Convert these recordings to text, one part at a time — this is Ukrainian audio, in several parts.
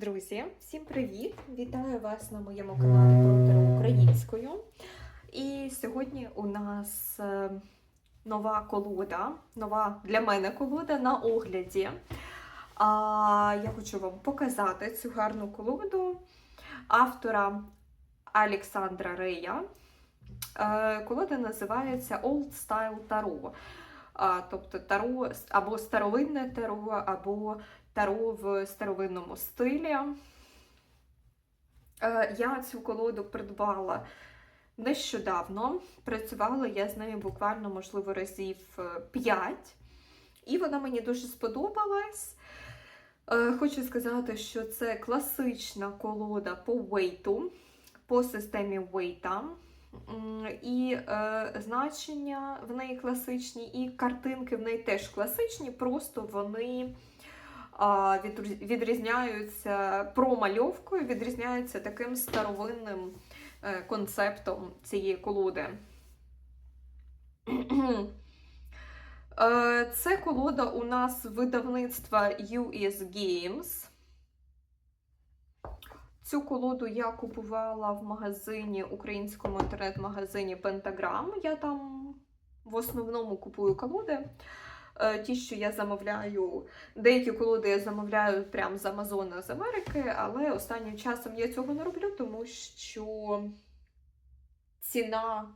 Друзі, всім привіт! Вітаю вас на моєму каналі Протеро українською. І сьогодні у нас е, нова колода, нова для мене колода на огляді. А, я хочу вам показати цю гарну колоду автора Олександра Рея. Е, колода називається Old Style Tarot. Тобто таро або старовинне таро, або таро в старовинному стилі. Е, Я цю колоду придбала нещодавно. Працювала я з нею буквально, можливо, разів 5. І вона мені дуже сподобалась. Е, Хочу сказати, що це класична колода по вейту, по системі вейта. І е, значення в неї класичні, і картинки в неї теж класичні, просто вони відрізняються промальовкою, відрізняються таким старовинним е, концептом цієї колоди. Е, Це колода у нас видавництва US Games. Цю колоду я купувала в магазині, українському інтернет-магазині Pentagram. Я там в основному купую колоди. Е, Ті, що я замовляю, деякі колоди я замовляю прямо з Амазона з Америки, але останнім часом я цього не роблю, тому що ціна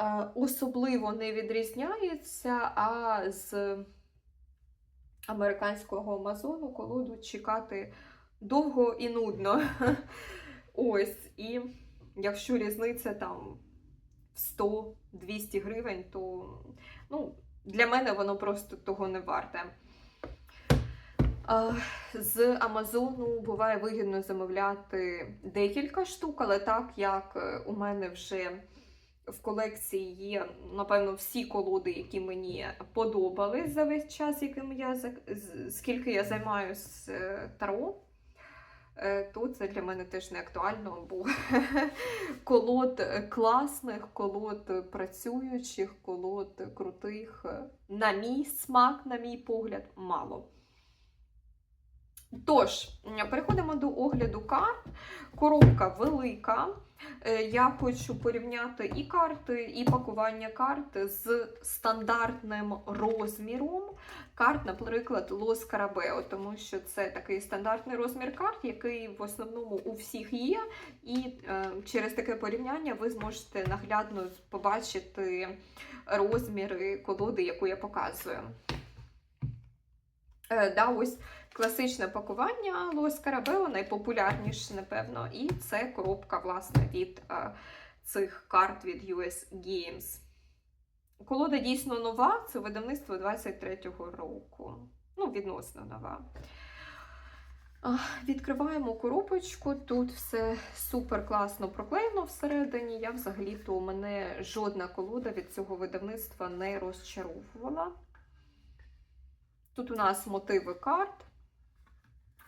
е, особливо не відрізняється, а з американського Амазону колоду чекати довго і нудно. Ось, і якщо різниця там в 100-200 гривень, то ну, для мене воно просто того не варте. З Амазону буває вигідно замовляти декілька штук, але так як е, у мене вже в колекції є, напевно, всі колоди, які мені подобались за весь час, яким я скільки я займаюся таро, е, то це для мене теж не актуально, бо колод класних, колод працюючих, колод крутих, на мій смак, на мій погляд, мало. Тож, переходимо до огляду карт. Коробка велика. Е, Я хочу порівняти і карти, і пакування карт з стандартним розміром карт, наприклад, Лос Карабео, тому що це такий стандартний розмір карт, який в основному у всіх є. І е, через таке порівняння ви зможете наглядно побачити розміри колоди, яку я показую. Е, да, ось класичне пакування Лос Карабео, найпопулярніше, напевно, і це коробка, власне, від е, цих карт від US Games. Колода дійсно нова, це видавництво 23-го року. Ну, відносно нова. Відкриваємо коробочку. Тут все супер класно проклеєно всередині. Я взагалі-то мене жодна колода від цього видавництва не розчаровувала. Тут у нас мотиви карт.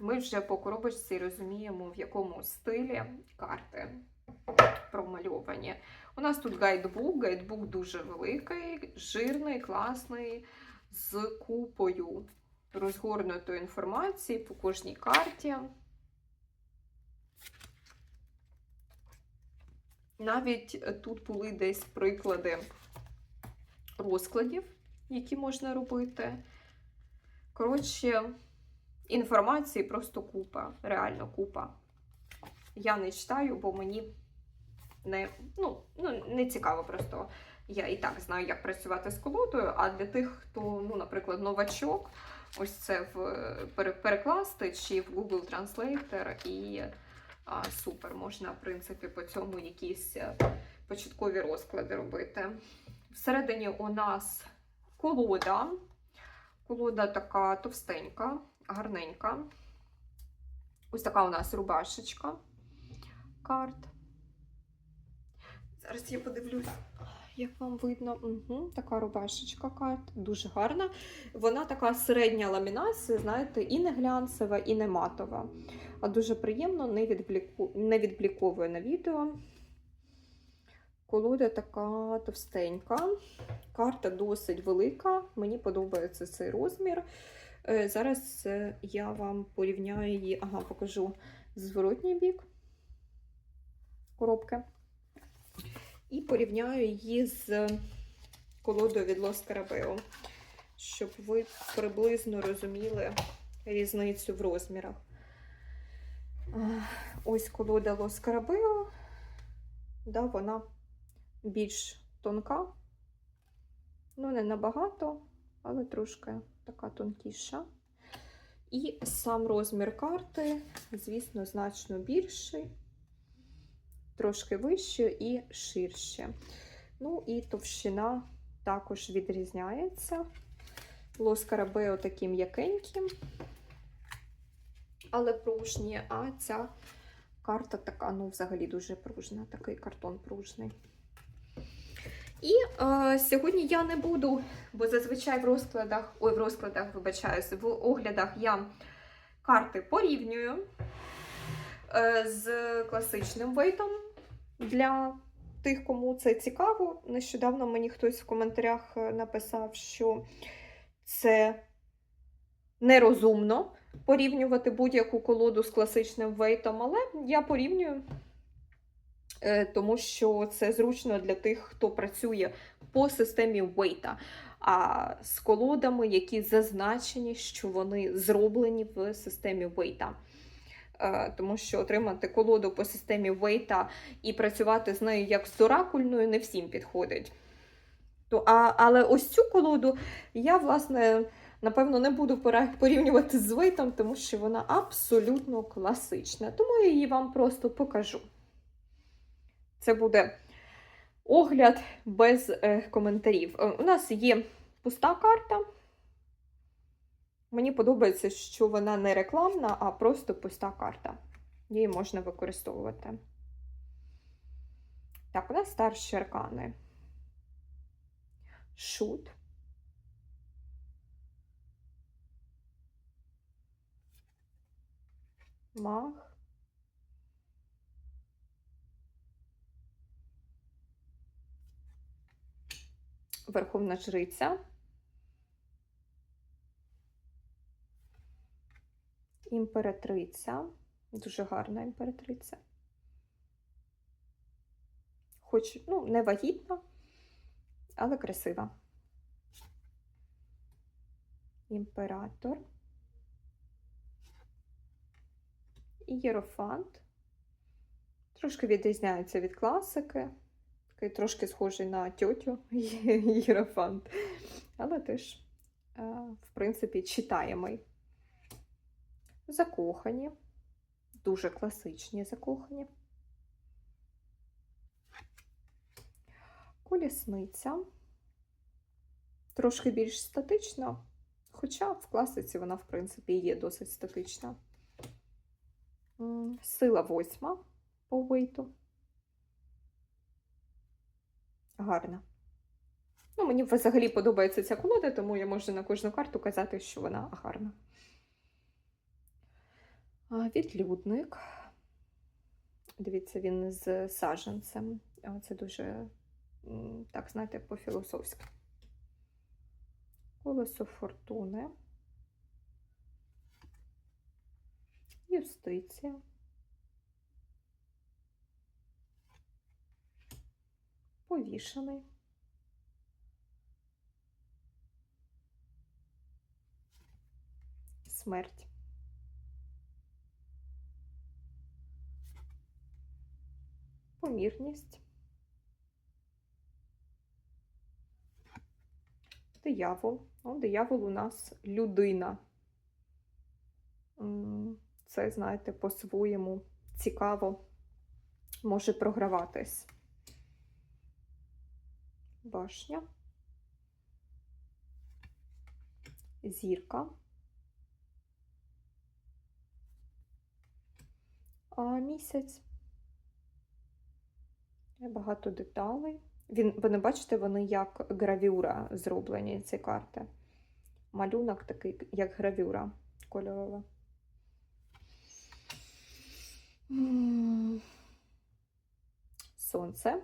Ми вже по коробочці розуміємо, в якому стилі карти промальовані. У нас тут гайдбук. Гайдбук дуже великий, жирний, класний, з купою розгорнутої інформації по кожній карті. Навіть тут були десь приклади розкладів, які можна робити. Коротше, інформації просто купа, реально купа. Я не читаю, бо мені не, ну, ну, не цікаво просто. Я і так знаю, як працювати з колодою, а для тих, хто, ну, наприклад, новачок, ось це в перекласти чи в Google Translator і а, супер, можна, в принципі, по цьому якісь е, початкові розклади робити. Всередині у нас колода. Колода така товстенька, гарненька. Ось така у нас рубашечка карт. Зараз я подивлюсь, як вам видно. Угу, така рубашечка карт, дуже гарна. Вона така середня ламінація, знаєте, і не глянцева, і не матова. А дуже приємно, не, відбліку... не відбліковує на відео. Колода така товстенька. Карта досить велика. Мені подобається цей розмір. Е, Зараз е, я вам порівняю її, ага, покажу зворотній бік коробки. І порівняю її з колодою від Los Carabeo, щоб ви приблизно розуміли різницю в розмірах. Ось колода Los Carabeo. Да, вона більш тонка. Ну, не набагато, але трошки така тонкіша. І сам розмір карти, звісно, значно більший, трошки вище і ширше. Ну і товщина також відрізняється. Лос Карабео такі м'якенькі, але пружні, а ця карта така, ну, взагалі дуже пружна, такий картон пружний. І е, сьогодні я не буду, бо зазвичай в розкладах, ой, в розкладах, вибачаюся, в оглядах я карти порівнюю е, з класичним вейтом для тих, кому це цікаво. Нещодавно мені хтось в коментарях е, написав, що це нерозумно порівнювати будь-яку колоду з класичним вейтом, але я порівнюю. Е, тому що це зручно для тих, хто працює по системі Вейта, а з колодами, які зазначені, що вони зроблені в системі Вейта. Тому що отримати колоду по системі Вейта і працювати з нею як з оракульною не всім підходить. А, Але ось цю колоду я, власне, напевно, не буду порівнювати з Вейтом, тому що вона абсолютно класична. Тому я її вам просто покажу. Це буде огляд без е, коментарів. Е, У нас є пуста карта. Мені подобається, що вона не рекламна, а просто пуста карта. Її можна використовувати. Так, у нас старші аркани. Шут. Маг. Верховна Жриця. Імператриця. Дуже гарна імператриця. Хоч, ну, не вагітна, але красива. Імператор. І Єрофант. Трошки відрізняється від класики. Такий трошки схожий на тьотю Єрофант. Але теж, е, в принципі, читаємий. Закохані. Дуже класичні закохані. Колісниця. Трошки більш статична, хоча в класиці вона, в принципі, є досить статична. Сила восьма по вейту. Гарна. Ну, мені взагалі подобається ця колода, тому я можу на кожну карту казати, що вона гарна. Відлюдник. Дивіться, він з саджанцем. А, Це дуже, так, знаєте, по-філософськи. Колесо фортуни. Юстиція. Повішений. Смерть. Помірність. Диявол. О, диявол у нас людина. Це, знаєте, по-своєму цікаво може програватись. Башня. Зірка. А місяць. Багато деталей. Він, ви не бачите, вони як гравюра зроблені, ці карти. Малюнок такий, як гравюра кольорова. Сонце.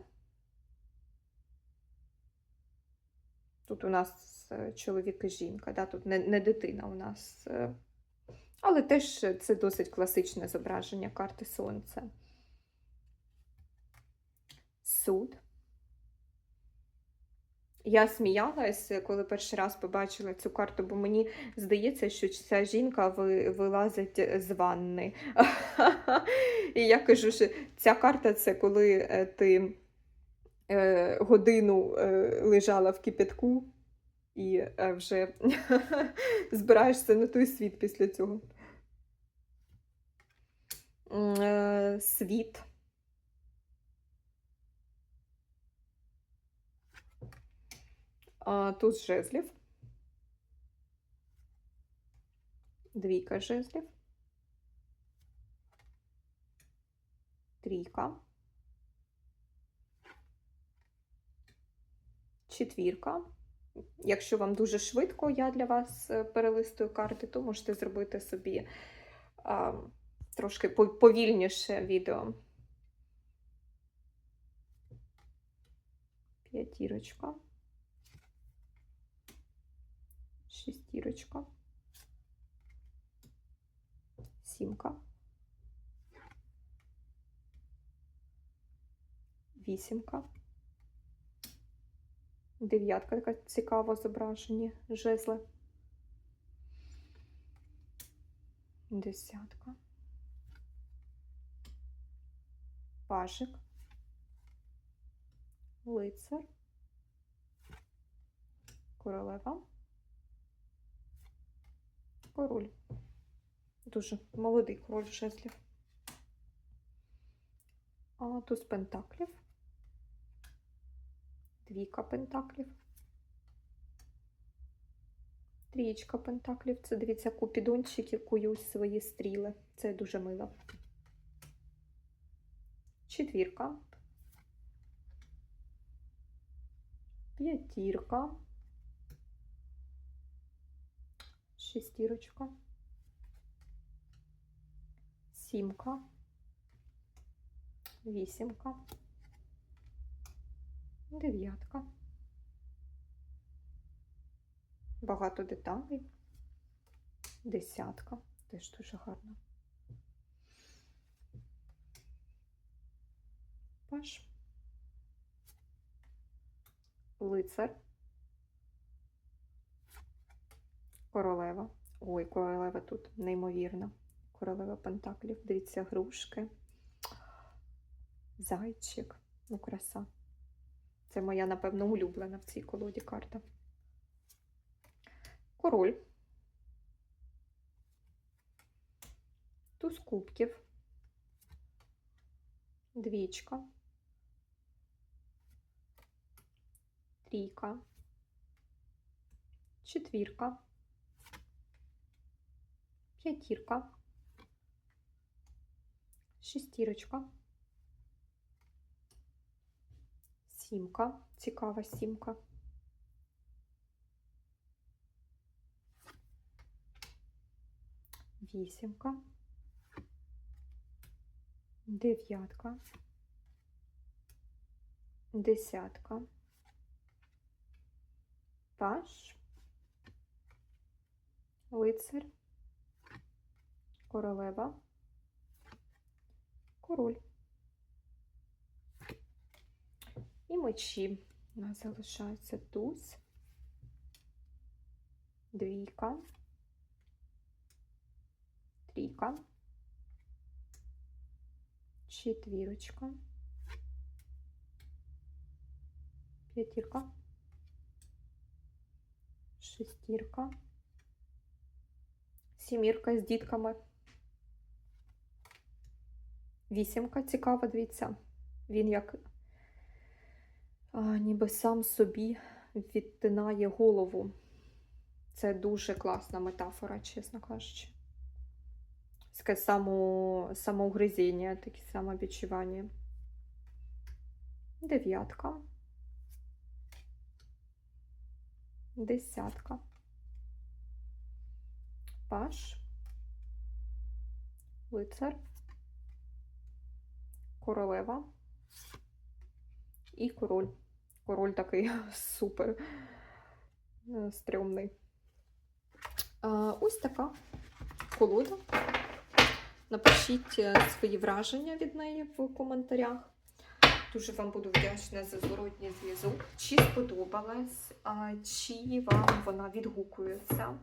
Тут у нас е, чоловік і жінка. Да? Тут не, не дитина у нас. е. Але теж це досить класичне зображення карти Сонця. Суд. Я сміялась, коли перший раз побачила цю карту, бо мені здається, що ця жінка вилазить з ванни. І я кажу, що ця карта це коли е, ти е, годину е, лежала в кипятку і е, вже збираєшся на той світ після цього. Е, Світ. А, Туз жезлів. Двійка жезлів. Трійка. Четвірка. Якщо вам дуже швидко, я для вас е, перелистую карти, то можете зробити собі а, трошки повільніше відео. П'ятірочка. Шестірочка. Сімка. Вісімка. Дев'ятка така цікава зображені жезли. Десятка. Пажик. Лицар. Королева. Король. Дуже молодий король жезлів. А туз пентаклів. Двійка пентаклів. Трієчка пентаклів. Це, дивіться, купідончики кують свої стріли. Це дуже мило. Четвірка. П'ятірка. Шестірочка. Сімка. Вісімка. Дев'ятка. Багато деталей. Десятка. Теж дуже гарно. Паш. Лицар. Королева. Ой, королева тут неймовірна. Королева Пентаклів. Дивіться, грушки. Зайчик. Ну, краса. Це моя, напевно, улюблена в цій колоді карта. Король. Туз кубків. Двічка. Трійка. Четвірка. П'ятірка. Шестірочка. Сімка. Цікава сімка. Вісімка. Дев'ятка. Десятка. Паш. Лицар. Королева. Король. І мечі. У нас залишається туз, двійка, трійка, четвірочка, п'ятірка, шестірка, сімірка з дітками, вісімка. Цікава, дивіться. Він як ніби сам собі відтинає голову. Це дуже класна метафора, чесно кажучи. Таке само, самоугризіння, таке самовідчування. Дев'ятка. Десятка. Паш. Лицар. Королева. І король. Король такий супер. е, стрьомний. Ось така колода. Напишіть е, свої враження від неї в коментарях. Дуже вам буду вдячна за зворотній зв'язок. Чи сподобалась, чи вам вона відгукується,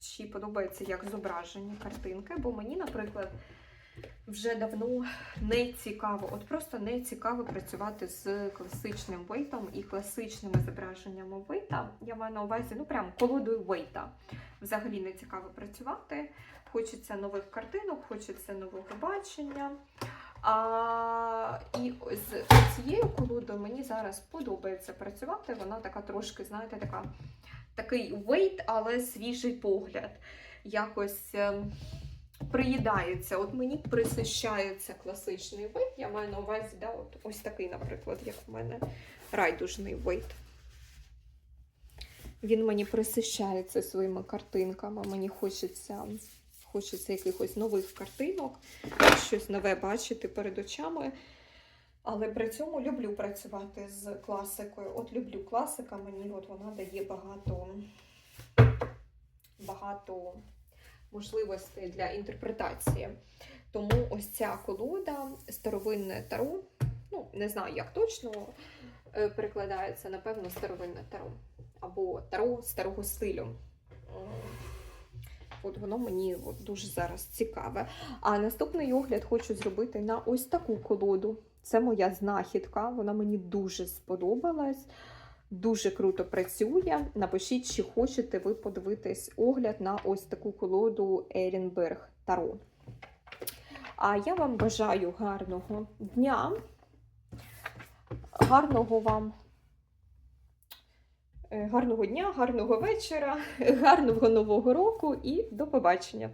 чи подобається як зображені картинки. Бо мені, наприклад, вже давно не цікаво, от просто не цікаво працювати з класичним вейтом і класичними зображеннями вейта. Я маю на увазі, ну прям колодою вейта. Взагалі не цікаво працювати. Хочеться нових картинок, хочеться нового бачення. А, і з цією колодою мені зараз подобається працювати. Вона така трошки, знаєте, така, такий вейт, але свіжий погляд. Якось ем, приїдається. От мені присищається класичний вейт. Я маю на увазі, да, от, ось такий, наприклад, як в мене райдужний вейт. Він мені присищається своїми картинками. Мені хочеться, хочеться якихось нових картинок, щось нове бачити перед очами. Але при цьому люблю працювати з класикою. От люблю класика, мені от вона дає багато, багато можливостей для інтерпретації. Тому ось ця колода, старовинне таро, ну, не знаю, як точно е, перекладається, напевно, старовинне таро. Або таро старого стилю. От воно мені дуже зараз цікаве. А наступний огляд хочу зробити на ось таку колоду. Це моя знахідка, вона мені дуже сподобалась. Дуже круто працює. Напишіть, чи хочете ви подивитись огляд на ось таку колоду Ерінберг Таро. А я вам бажаю гарного дня, гарного вам. е, Гарного дня, гарного вечора, гарного нового року і до побачення!